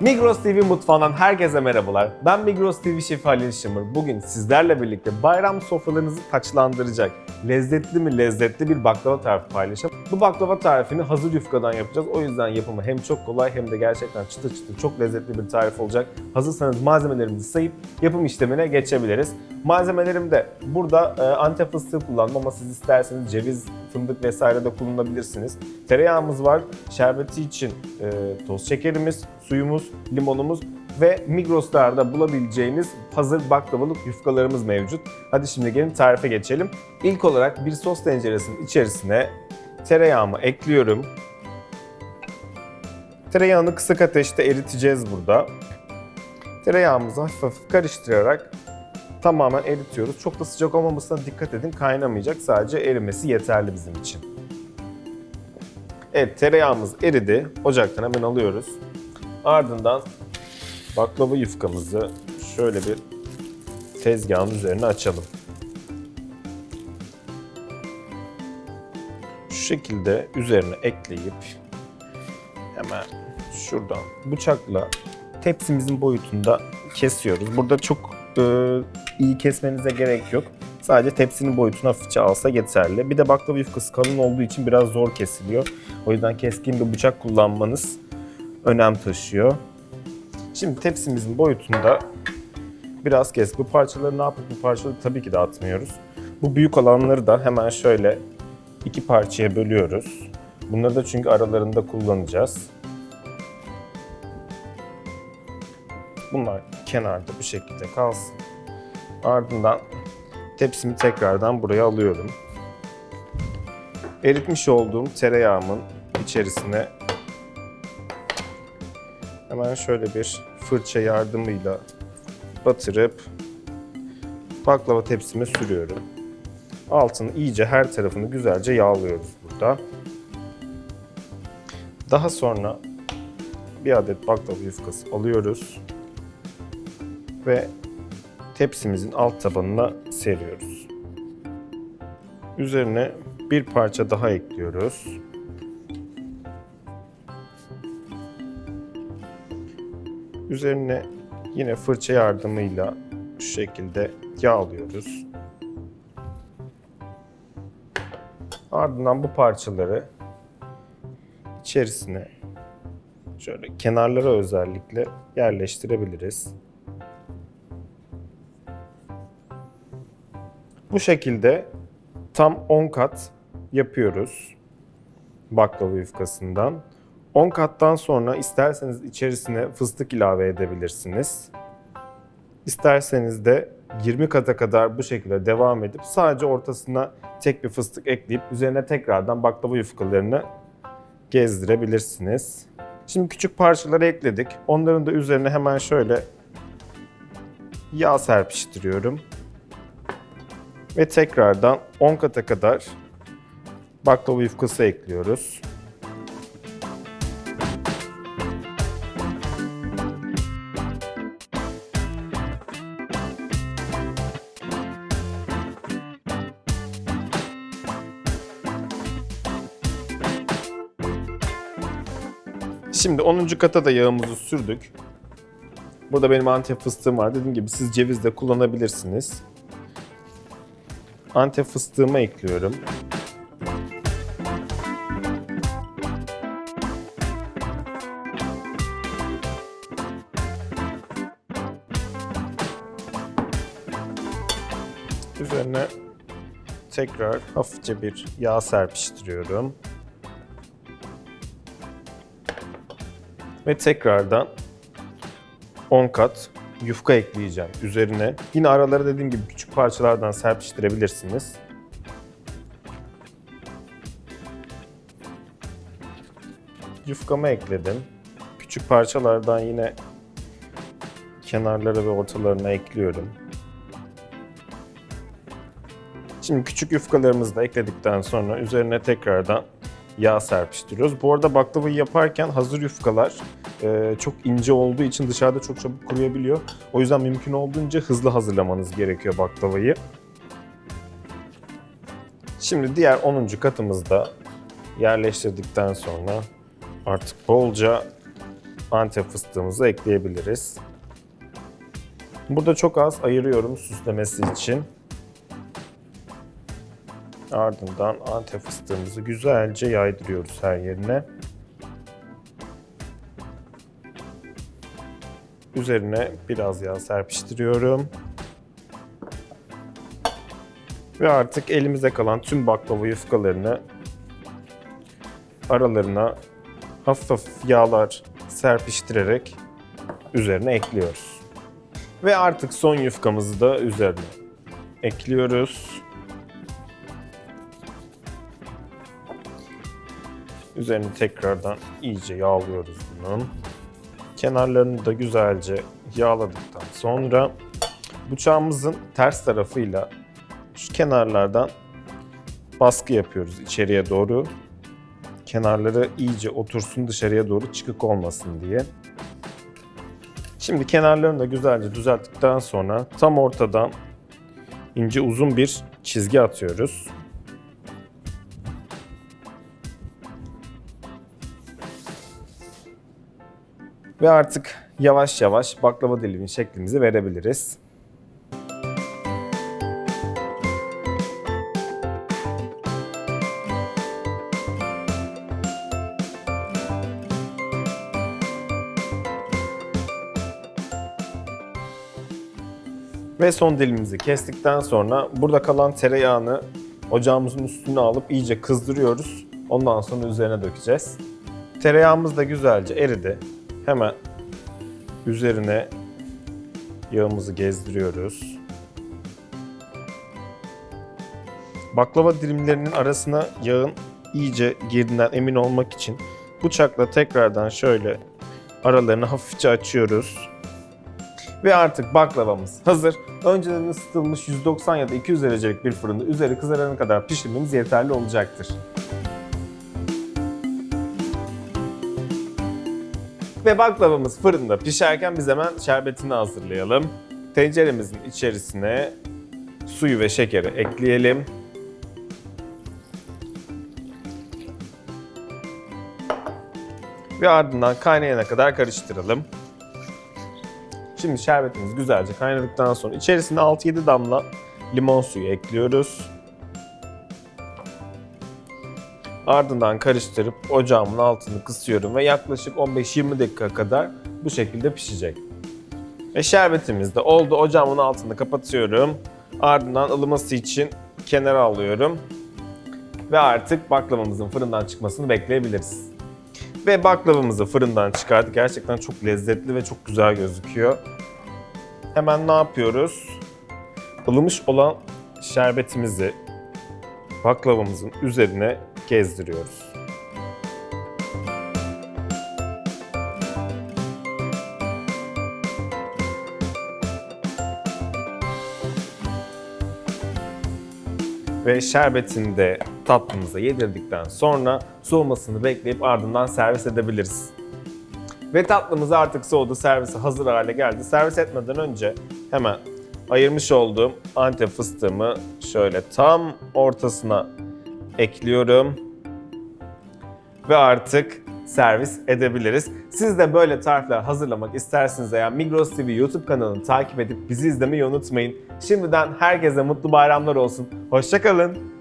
Migros TV mutfağından herkese merhabalar. Ben Migros TV şefi Halil Şımır. Bugün sizlerle birlikte bayram sofralarınızı taçlandıracak lezzetli mi lezzetli bir baklava tarifi paylaşacağım. Bu baklava tarifini hazır yufkadan yapacağız. O yüzden yapımı hem çok kolay hem de gerçekten çıtır çıtır çok lezzetli bir tarif olacak. Hazırsanız malzemelerimizi sayıp yapım işlemine geçebiliriz. Malzemelerim de burada e, antep fıstığı kullandım ama siz isterseniz ceviz, fındık vesaire de kullanabilirsiniz. Tereyağımız var, şerbeti için e, toz şekerimiz, suyumuz, limonumuz ve Migros'larda bulabileceğiniz hazır baklavalık yufkalarımız mevcut. Hadi şimdi gelin tarife geçelim. İlk olarak bir sos tenceresinin içerisine tereyağımı ekliyorum. Tereyağını kısık ateşte eriteceğiz burada. Tereyağımızı hafif hafif karıştırarak tamamen eritiyoruz. Çok da sıcak olmamasına dikkat edin. Kaynamayacak. Sadece erimesi yeterli bizim için. Evet tereyağımız eridi. Ocaktan hemen alıyoruz. Ardından baklava yufkamızı şöyle bir tezgahın üzerine açalım. Şu şekilde üzerine ekleyip hemen şuradan bıçakla tepsimizin boyutunda kesiyoruz. Burada çok e, iyi kesmenize gerek yok. Sadece tepsinin boyutunu hafifçe alsa yeterli. Bir de baklava yufkası kalın olduğu için biraz zor kesiliyor. O yüzden keskin bir bıçak kullanmanız önem taşıyor. Şimdi tepsimizin boyutunda biraz kes. Bu parçaları ne yapıp bu parçaları tabii ki de atmıyoruz. Bu büyük olanları da hemen şöyle iki parçaya bölüyoruz. Bunları da çünkü aralarında kullanacağız. Bunlar kenarda bu şekilde kalsın. Ardından tepsimi tekrardan buraya alıyorum. Eritmiş olduğum tereyağımın içerisine hemen şöyle bir fırça yardımıyla batırıp baklava tepsime sürüyorum. Altını iyice her tarafını güzelce yağlıyoruz burada. Daha sonra bir adet baklava yufkası alıyoruz ve tepsimizin alt tabanına seriyoruz. Üzerine bir parça daha ekliyoruz. Üzerine yine fırça yardımıyla şu şekilde yağlıyoruz. Ardından bu parçaları içerisine şöyle kenarlara özellikle yerleştirebiliriz. Bu şekilde tam 10 kat yapıyoruz baklava yufkasından. 10 kattan sonra isterseniz içerisine fıstık ilave edebilirsiniz. İsterseniz de 20 kata kadar bu şekilde devam edip sadece ortasına tek bir fıstık ekleyip üzerine tekrardan baklava yufkalarını gezdirebilirsiniz. Şimdi küçük parçaları ekledik. Onların da üzerine hemen şöyle yağ serpiştiriyorum. Ve tekrardan 10 kata kadar baklava yufkası ekliyoruz. Şimdi 10. kata da yağımızı sürdük. Burada benim antep fıstığım var. Dediğim gibi siz ceviz de kullanabilirsiniz. Antep fıstığımı ekliyorum. Üzerine tekrar hafifçe bir yağ serpiştiriyorum. Ve tekrardan 10 kat yufka ekleyeceğim üzerine. Yine araları dediğim gibi küçük parçalardan serpiştirebilirsiniz. Yufkamı ekledim. Küçük parçalardan yine kenarları ve ortalarına ekliyorum. Şimdi küçük yufkalarımızı da ekledikten sonra üzerine tekrardan yağ serpiştiriyoruz. Bu arada baklavayı yaparken hazır yufkalar e, çok ince olduğu için dışarıda çok çabuk kuruyabiliyor. O yüzden mümkün olduğunca hızlı hazırlamanız gerekiyor baklavayı. Şimdi diğer 10. katımızda yerleştirdikten sonra artık bolca Antep fıstığımızı ekleyebiliriz. Burada çok az ayırıyorum süslemesi için. Ardından Antep fıstığımızı güzelce yaydırıyoruz her yerine. Üzerine biraz yağ serpiştiriyorum. Ve artık elimize kalan tüm baklava yufkalarını aralarına hafif hafif yağlar serpiştirerek üzerine ekliyoruz. Ve artık son yufkamızı da üzerine ekliyoruz. Üzerini tekrardan iyice yağlıyoruz bunun. Kenarlarını da güzelce yağladıktan sonra bıçağımızın ters tarafıyla şu kenarlardan baskı yapıyoruz içeriye doğru. Kenarları iyice otursun dışarıya doğru çıkık olmasın diye. Şimdi kenarlarını da güzelce düzelttikten sonra tam ortadan ince uzun bir çizgi atıyoruz. Ve artık yavaş yavaş baklava dilimi şeklimizi verebiliriz. Ve son dilimimizi kestikten sonra burada kalan tereyağını ocağımızın üstüne alıp iyice kızdırıyoruz. Ondan sonra üzerine dökeceğiz. Tereyağımız da güzelce eridi. Hemen üzerine yağımızı gezdiriyoruz. Baklava dilimlerinin arasına yağın iyice girdiğinden emin olmak için bıçakla tekrardan şöyle aralarını hafifçe açıyoruz. Ve artık baklavamız hazır. Önceden ısıtılmış 190 ya da 200 derecelik bir fırında üzeri kızarana kadar pişirmemiz yeterli olacaktır. Ve baklavamız fırında pişerken biz hemen şerbetini hazırlayalım. Tenceremizin içerisine suyu ve şekeri ekleyelim. Ve ardından kaynayana kadar karıştıralım. Şimdi şerbetimiz güzelce kaynadıktan sonra içerisine 6-7 damla limon suyu ekliyoruz. Ardından karıştırıp ocağımın altını kısıyorum ve yaklaşık 15-20 dakika kadar bu şekilde pişecek. Ve şerbetimiz de oldu. Ocağımın altını kapatıyorum. Ardından ılıması için kenara alıyorum. Ve artık baklavamızın fırından çıkmasını bekleyebiliriz. Ve baklavamızı fırından çıkardık. Gerçekten çok lezzetli ve çok güzel gözüküyor. Hemen ne yapıyoruz? Ilımış olan şerbetimizi baklavamızın üzerine gezdiriyoruz. Ve şerbetini de tatlımıza yedirdikten sonra soğumasını bekleyip ardından servis edebiliriz. Ve tatlımız artık soğudu, servise hazır hale geldi. Servis etmeden önce hemen ayırmış olduğum antep fıstığımı şöyle tam ortasına ekliyorum. Ve artık servis edebiliriz. Siz de böyle tarifler hazırlamak isterseniz eğer Migros TV YouTube kanalını takip edip bizi izlemeyi unutmayın. Şimdiden herkese mutlu bayramlar olsun. Hoşçakalın.